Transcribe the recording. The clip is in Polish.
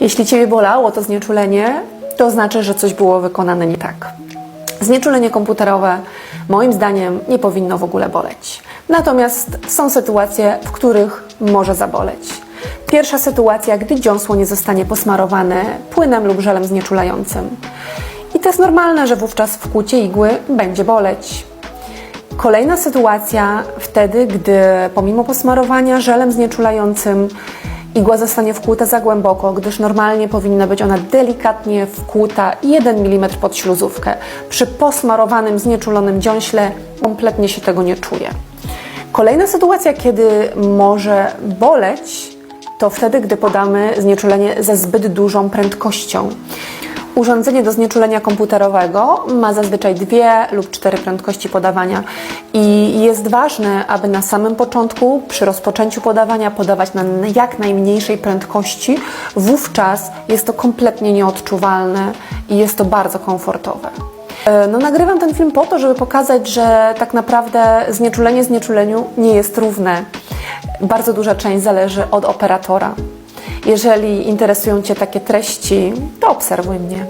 Jeśli Ciebie bolało to znieczulenie, to znaczy, że coś było wykonane nie tak. Znieczulenie komputerowe moim zdaniem nie powinno w ogóle boleć. Natomiast są sytuacje, w których może zaboleć. Pierwsza sytuacja, gdy dziąsło nie zostanie posmarowane płynem lub żelem znieczulającym. I to jest normalne, że wówczas w kucie igły będzie boleć. Kolejna sytuacja wtedy, gdy pomimo posmarowania żelem znieczulającym igła zostanie wkłuta za głęboko, gdyż normalnie powinna być ona delikatnie wkłuta 1 mm pod śluzówkę. Przy posmarowanym, znieczulonym dziąśle kompletnie się tego nie czuje. Kolejna sytuacja, kiedy może boleć, to wtedy, gdy podamy znieczulenie ze zbyt dużą prędkością. Urządzenie do znieczulenia komputerowego ma zazwyczaj dwie lub cztery prędkości podawania i jest ważne, aby na samym początku, przy rozpoczęciu podawania, podawać na jak najmniejszej prędkości. Wówczas jest to kompletnie nieodczuwalne i jest to bardzo komfortowe. E, No, nagrywam ten film po to, żeby pokazać, że tak naprawdę znieczulenie znieczuleniu nie jest równe. Bardzo duża część zależy od operatora. Jeżeli interesują Cię takie treści, to obserwuj mnie.